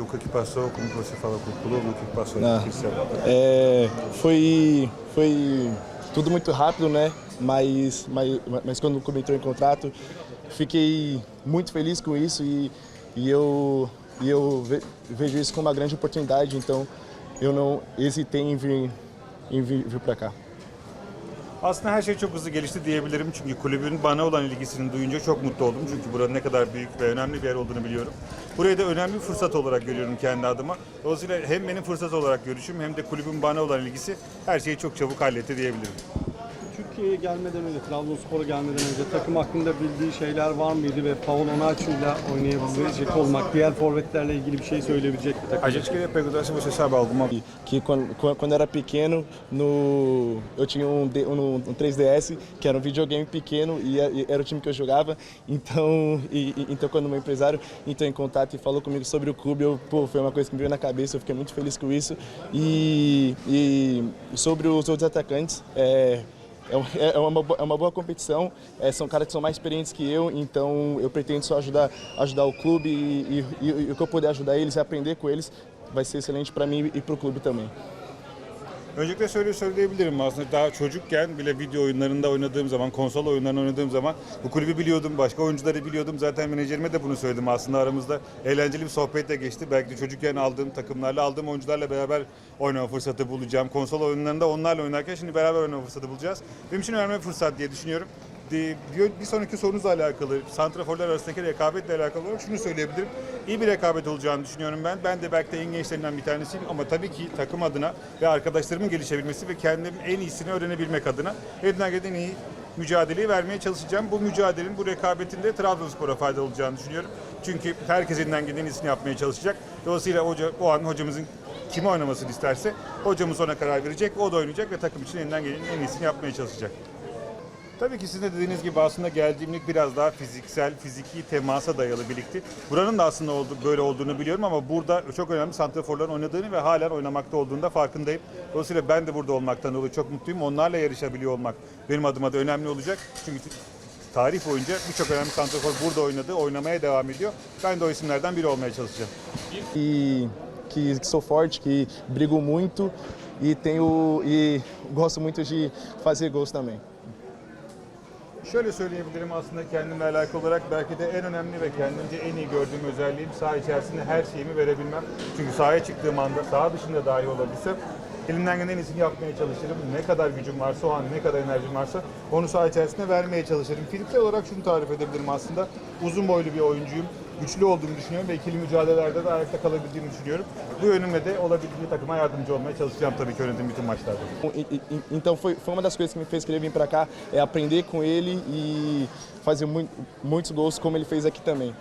O que que passou, como você fala com o clube, o que que passou Ah. no Cristiano? É, foi, foi tudo muito rápido, né? Mas, mas, mas quando comentou em contrato, fiquei muito feliz com isso e, e eu, e eu ve- vejo isso como uma grande oportunidade, então eu não hesitei em vir, em vir, vir para cá. Aslında her şey çok hızlı gelişti diyebilirim çünkü kulübün bana olan ilgisini duyunca çok mutlu oldum. Çünkü buranın ne kadar büyük ve önemli bir yer olduğunu biliyorum. Burayı da önemli bir fırsat olarak görüyorum kendi adıma. Dolayısıyla hem benim fırsat olarak görüşüm hem de kulübün bana olan ilgisi her şeyi çok çabuk halletti diyebilirim. Türkiye'ye gelmeden önce, Trabzonspor'a gelmeden önce takım hakkında bildiği şeyler var mıydı ve Paul Onaçu'yla oynayabilecek olmak, diğer forvetlerle ilgili bir şey söyleyebilecek mi takım? A gente queria perguntar se você sabe alguma Que quando, quando era pequeno, no, eu tinha um, um, um 3DS, que era um videogame pequeno e e era o time que eu jogava. Então, e, e- então quando o meu empresário entrou em contato e falou comigo sobre o clube, eu, pô, foi uma coisa que me veio na cabeça, eu fiquei muito feliz com isso. E, e sobre os outros atacantes, é, é, um- é uma, é uma boa competição, é, são caras que são mais experientes que eu, então eu pretendo só ajudar, ajudar o clube e, e- e o que eu puder ajudar eles e aprender com eles vai ser excelente para mim e para o clube também. Öncelikle şöyle söyleyebilirim aslında daha çocukken bile video oyunlarında oynadığım zaman, konsol oyunlarında oynadığım zaman bu kulübü biliyordum, başka oyuncuları biliyordum. Zaten menajerime de bunu söyledim aslında aramızda eğlenceli bir sohbet de geçti. Belki de çocukken aldığım takımlarla, aldığım oyuncularla beraber oynama fırsatı bulacağım. Konsol oyunlarında onlarla oynarken şimdi beraber oynama fırsatı bulacağız. Benim için önemli bir fırsat diye düşünüyorum. Bir sonraki sorunuzla alakalı, santraforlar arasındaki rekabetle alakalı olarak şunu söyleyebilirim. İyi bir rekabet olacağını düşünüyorum ben. Ben de belki de en gençlerinden bir tanesiyim ama tabii ki takım adına ve arkadaşlarımın gelişebilmesi ve kendim en iyisini öğrenebilmek adına elimden gelen en iyi mücadeleyi vermeye çalışacağım. Bu mücadelenin, bu rekabetin de Trabzonspor'a faydalı olacağını düşünüyorum. Çünkü herkes elinden gelen en iyisini yapmaya çalışacak. Dolayısıyla hoca, o an hocamızın kimi oynamasını isterse hocamız ona karar verecek, o da oynayacak ve takım için elinden gelenin en iyisini yapmaya çalışacak. Tabii ki sizin de dediğiniz gibi aslında geldiğimlik biraz daha fiziksel, fiziki temasa dayalı birlikti. Buranın da aslında oldu, böyle olduğunu biliyorum ama burada çok önemli santraforların oynadığını ve halen oynamakta olduğunu da farkındayım. Dolayısıyla ben de burada olmaktan dolayı çok mutluyum. Onlarla yarışabiliyor olmak benim adıma da önemli olacak. Çünkü tarih boyunca birçok önemli santrafor burada oynadı, oynamaya devam ediyor. Ben de o isimlerden biri olmaya çalışacağım. E que, que sou forte, que brigo muito e tenho e gosto muito de fazer gols também. Şöyle söyleyebilirim aslında kendimle alakalı olarak belki de en önemli ve kendimce en iyi gördüğüm özelliğim saha içerisinde her şeyimi verebilmem. Çünkü sahaya çıktığım anda saha dışında dahi olabilsem elimden gelen en iyisini yapmaya çalışırım. Ne kadar gücüm varsa o an ne kadar enerjim varsa onu saha içerisinde vermeye çalışırım. Fiziksel olarak şunu tarif edebilirim aslında. Uzun boylu bir oyuncuyum. Güçlü düşünüyorum ve ikili mücadelelerde de ayakta düşünüyorum. Bu de olabildiğince takıma yardımcı olmaya çalışacağım tabii ki bütün maçlarda. Então foi, foi uma das coisas que me fez querer vir para cá, é aprender com ele e fazer muito, muitos gols como ele fez aqui também.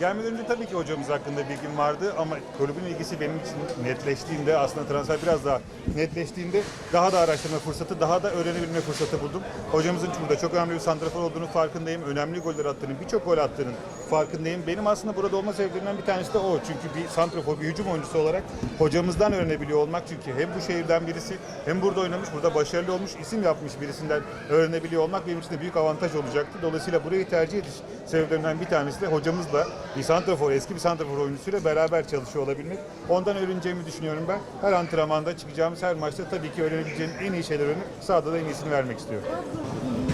Gelmeden tabii ki hocamız hakkında bilgim vardı ama kulübün ilgisi benim için netleştiğinde aslında transfer biraz daha netleştiğinde daha da araştırma fırsatı, daha da öğrenebilme fırsatı buldum. Hocamızın burada çok önemli bir santrafor olduğunu farkındayım. Önemli goller attığının, birçok gol attığının farkındayım. Benim aslında burada olma sebeplerinden bir tanesi de o. Çünkü bir santrafor, bir hücum oyuncusu olarak hocamızdan öğrenebiliyor olmak. Çünkü hem bu şehirden birisi hem burada oynamış, burada başarılı olmuş, isim yapmış birisinden öğrenebiliyor olmak benim için de büyük avantaj olacaktı. Dolayısıyla burayı tercih ediş sebeplerinden bir tanesi de hocamızla bir santrafor, eski bir santrafor oyuncusuyla beraber çalışıyor olabilmek. Ondan öğreneceğimi düşünüyorum ben. Her antrenmanda çıkacağımız her maçta tabii ki öğrenebileceğim en iyi şeyler öğrenip sahada da en iyisini vermek istiyorum.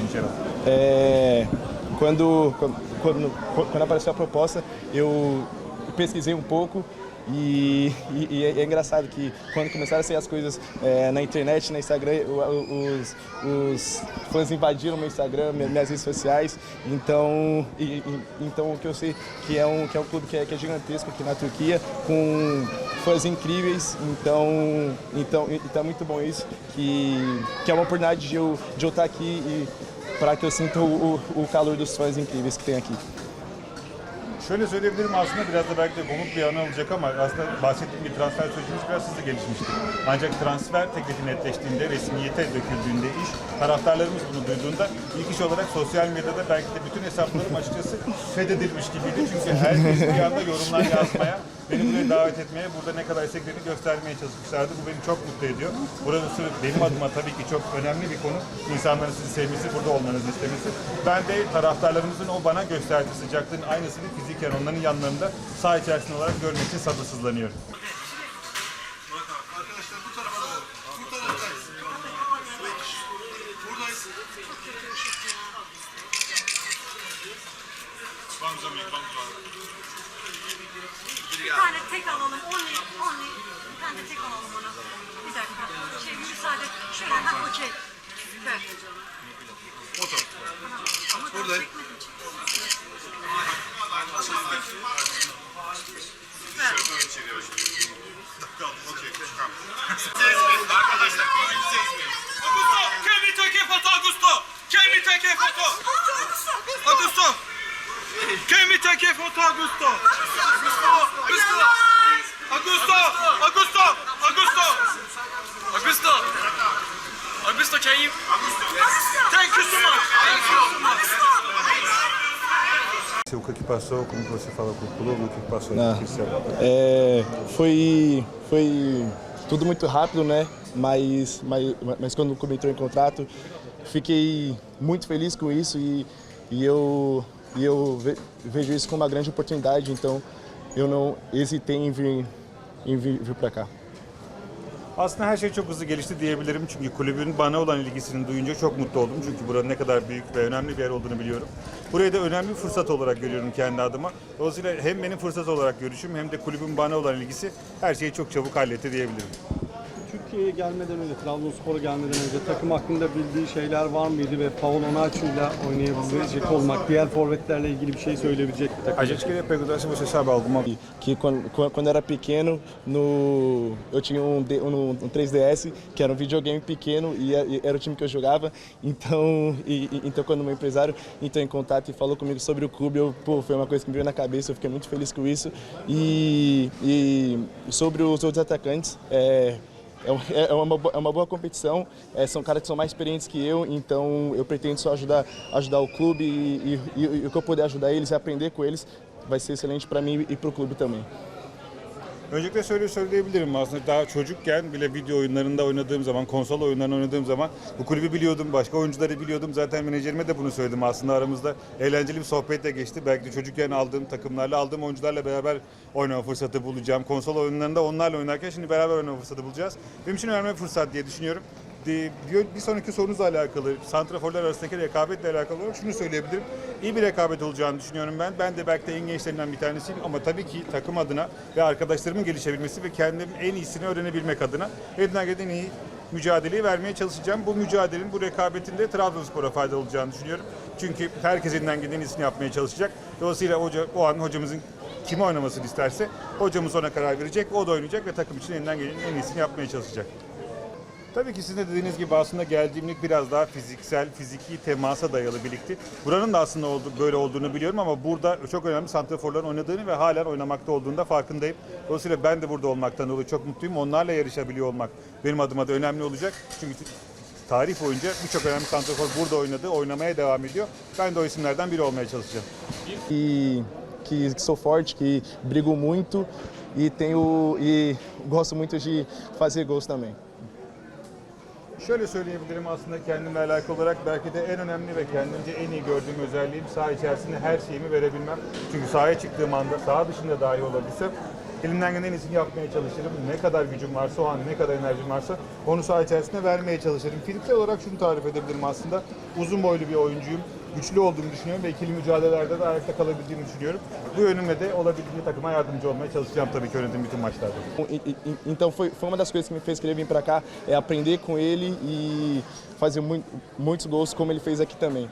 İnşallah. Quando, quando, quando, quando apareceu a proposta, eu pesquisei um pouco e, e- e é, é engraçado que quando começaram a sair as coisas é, na internet, no Instagram, os, os fãs invadiram meu Instagram, minha- minhas redes sociais. Então, e- então o que eu sei que é um, que é um clube que é, que é gigantesco aqui na Turquia, com fãs incríveis. Então, então, então é muito bom isso, que, que é uma oportunidade de eu, de eu estar aqui e para que eu sinta o, o, o calor dos fãs incríveis que tem aqui. Şöyle söyleyebilirim aslında biraz da belki de komik bir anı olacak ama aslında bahsettiğim bir transfer sürecimiz biraz hızlı gelişmişti. Ancak transfer teklifi netleştiğinde, resmiyete döküldüğünde iş, taraftarlarımız bunu duyduğunda ilk iş olarak sosyal medyada belki de bütün hesaplarım açıkçası fethedilmiş gibiydi. Çünkü herkes bir anda yorumlar yazmaya beni buraya davet etmeye, burada ne kadar isteklerini göstermeye çalışmışlardı. Bu beni çok mutlu ediyor. Burası benim adıma tabii ki çok önemli bir konu. İnsanların sizi sevmesi, burada olmanızı istemesi. Ben de taraftarlarımızın o bana gösterdiği sıcaklığın aynısını fiziken onların yanlarında saha içerisinde olarak görmek için sabırsızlanıyorum. Arkadaşlar bu tarafa. Bir tane tek alalım. Only, only. Bir tane tek alalım ona. Bir dakika. Şey müsaade. Şöyle ha okey. Süper. Foto. Ama Buradayım. Süper. Arkadaşlar birbirinizi ezmeyin. Augusto, che mi take foto, Augusto? Che mi take foto? Augusto! Che mi take foto, Augusto? Augusto! Augusto! Augusto! Augusto! Augusto! Augusto, can you? Thank you so much. Thank you so much. O que passou, como você fala com o clube, o que passou, Ah. o que você É, foi, foi tudo muito rápido, né? Mas, mas, mas quando o clube entrou em contrato, fiquei muito feliz com isso e, e eu, e eu ve- vejo isso como uma grande oportunidade, então eu não hesitei em vir, em vir, vir para cá. Aslında her şey çok hızlı gelişti diyebilirim çünkü kulübün bana olan ilgisini duyunca çok mutlu oldum. Çünkü buranın ne kadar büyük ve önemli bir yer olduğunu biliyorum. Burayı da önemli bir fırsat olarak görüyorum kendi adıma. Dolayısıyla hem benim fırsat olarak görüşüm hem de kulübün bana olan ilgisi her şeyi çok çabuk halletti diyebilirim. Türkiye'ye gelmeden önce, Trabzonspor'a gelmeden önce takım hakkında bildiği şeyler var mıydı ve Onaçu'yla oynayabilecek olmak, diğer forvetlerle ilgili bir şey söyleyebilecek mi takım? A gente queria perguntar se você sabe alguma Que quando, quando era pequeno, no, eu tinha um, um, um 3DS, que era um videogame pequeno e e era o time que eu jogava. Então, e, e- então quando o meu empresário entrou em contato e falou comigo sobre o clube, eu, pô, foi uma coisa que me veio na cabeça, eu fiquei muito feliz com isso. E, e sobre os outros atacantes, é, é um- é uma, é uma boa competição, é, são caras que são mais experientes que eu, então eu pretendo só ajudar, ajudar o clube e, e- e o que eu puder ajudar eles e aprender com eles vai ser excelente para mim e para o clube também. Öncelikle şöyle söyleyebilirim aslında daha çocukken bile video oyunlarında oynadığım zaman, konsol oyunlarında oynadığım zaman bu kulübü biliyordum, başka oyuncuları biliyordum. Zaten menajerime de bunu söyledim aslında aramızda eğlenceli bir sohbet de geçti. Belki de çocukken aldığım takımlarla, aldığım oyuncularla beraber oynama fırsatı bulacağım. Konsol oyunlarında onlarla oynarken şimdi beraber oynama fırsatı bulacağız. Benim için önemli bir fırsat diye düşünüyorum. Bir bir sonraki sorunuzla alakalı, santraforlar arasındaki rekabetle alakalı olarak şunu söyleyebilirim. İyi bir rekabet olacağını düşünüyorum ben. Ben de belki de en gençlerinden bir tanesiyim ama tabii ki takım adına ve arkadaşlarımın gelişebilmesi ve kendimin en iyisini öğrenebilmek adına elimden gelen en iyi mücadeleyi vermeye çalışacağım. Bu mücadelenin, bu rekabetin de Trabzonspor'a faydalı olacağını düşünüyorum. Çünkü herkes elinden gelen en iyisini yapmaya çalışacak. Dolayısıyla hoca, o an hocamızın kimi oynamasını isterse hocamız ona karar verecek, o da oynayacak ve takım için elinden gelenin en iyisini yapmaya çalışacak. Tabii ki sizin de dediğiniz gibi aslında geldiğimlik biraz daha fiziksel, fiziki temasa dayalı birlikti. Buranın da aslında oldu, böyle olduğunu biliyorum ama burada çok önemli santraforların oynadığını ve halen oynamakta olduğunu da farkındayım. Dolayısıyla ben de burada olmaktan dolayı çok mutluyum. Onlarla yarışabiliyor olmak benim adıma da önemli olacak. Çünkü tarih boyunca birçok önemli santrafor burada oynadı, oynamaya devam ediyor. Ben de o isimlerden biri olmaya çalışacağım. E que, que sou forte, que brigo muito e tenho e gosto muito de fazer gols também. Şöyle söyleyebilirim aslında kendimle alakalı olarak belki de en önemli ve kendimce en iyi gördüğüm özelliğim saha içerisinde her şeyimi verebilmem. Çünkü sahaya çıktığım anda saha dışında dahi olabilsem elimden gelen en iyisini yapmaya çalışırım. Ne kadar gücüm varsa o an ne kadar enerjim varsa onu saha içerisinde vermeye çalışırım. Fiziksel olarak şunu tarif edebilirim aslında. Uzun boylu bir oyuncuyum. Güçlü düşünüyorum ve ikili mücadelelerde de ayakta düşünüyorum. Bu yönümle de olabildiğince takıma yardımcı olmaya çalışacağım tabii ki bütün maçlarda. Então foi, foi uma das coisas que me fez querer vir para cá, é aprender com ele e fazer muito, muitos gols como ele fez aqui também.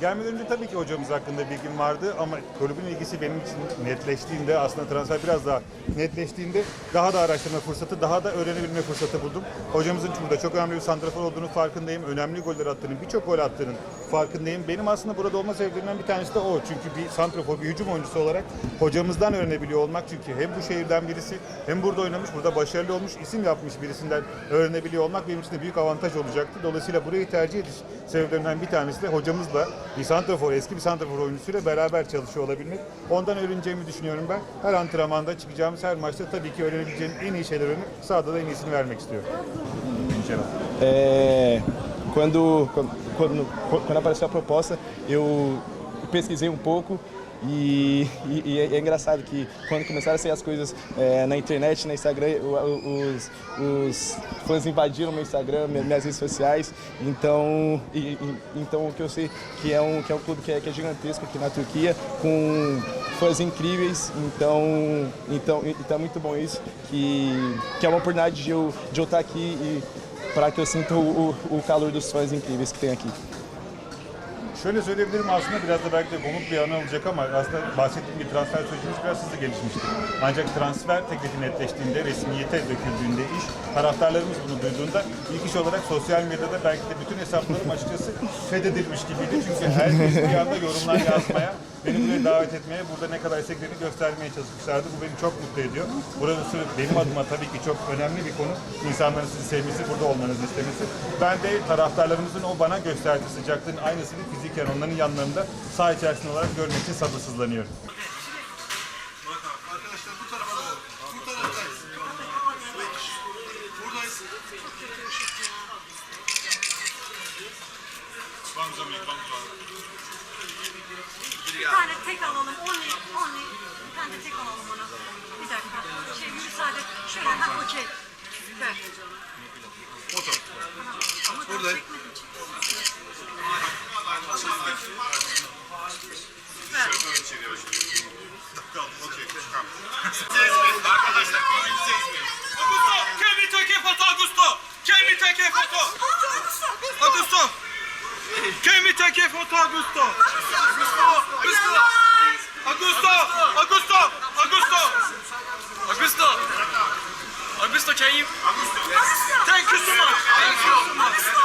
Gelmeden önce tabii ki hocamız hakkında bilgim vardı ama kulübün ilgisi benim için netleştiğinde aslında transfer biraz daha netleştiğinde daha da araştırma fırsatı, daha da öğrenebilme fırsatı buldum. Hocamızın burada çok önemli bir santrafor olduğunu farkındayım. Önemli goller attığının, birçok gol attığının farkındayım. Benim aslında burada olma sebeplerinden bir tanesi de o. Çünkü bir santrafor, bir hücum oyuncusu olarak hocamızdan öğrenebiliyor olmak. Çünkü hem bu şehirden birisi hem burada oynamış, burada başarılı olmuş, isim yapmış birisinden öğrenebiliyor olmak benim için de büyük avantaj olacaktı. Dolayısıyla burayı tercih ediş sebeplerinden bir tanesi de hocamızla bir santrafor, eski bir santrafor oyuncusuyla beraber çalışıyor olabilmek. Ondan öğreneceğimi düşünüyorum ben. Her antrenmanda çıkacağımız her maçta tabii ki öğrenebileceğim en iyi şeyler öğrenip sahada da en iyisini vermek istiyorum. É, quando, quando, quando apareceu a proposta, eu pesquisei um pouco e, e- e é, é engraçado que quando começaram a sair as coisas é, na internet, no Instagram, os, os fãs invadiram meu Instagram, minha- minhas redes sociais. Então, e- então o que eu sei que é um, que é um clube que é, que é gigantesco aqui na Turquia, com fãs incríveis. Então, então, então é muito bom isso, que, que é uma oportunidade de eu, de eu estar aqui e para que eu sinta o, o, o calor dos fãs incríveis que tem aqui. Şöyle söyleyebilirim aslında biraz da belki de komik bir anı olacak ama aslında bahsettiğim bir transfer sürecimiz biraz hızlı gelişmişti. Ancak transfer teklifi netleştiğinde, resmiyete döküldüğünde iş, taraftarlarımız bunu duyduğunda ilk iş olarak sosyal medyada belki de bütün hesaplarım açıkçası fethedilmiş gibiydi. Çünkü herkes bir anda yorumlar yazmaya, beni buraya davet etmeye, burada ne kadar isteklerini göstermeye çalışmışlardı. Bu beni çok mutlu ediyor. Burası benim adıma tabii ki çok önemli bir konu. İnsanların sizi sevmesi, burada olmanızı istemesi. Ben de taraftarlarımızın o bana gösterdiği sıcaklığın aynısını fiziken onların yanlarında saha içerisinde olarak görmek için sabırsızlanıyorum. Bir tane tek alalım. Only, only. Bir tane tek alalım ona. Bir dakika. Şey sadece. Şöyle. Ha okey. Süper. Motor. Ama ben Buradayım. çekmedim. Süper. Okey. Tamam. Arkadaşlar. Che mi te che foto Augusto? Augusto, Augusto, Augusto, Augusto, Augusto, Augusto, Augusto, can you? Augusto, thank you so much. Thank you so much.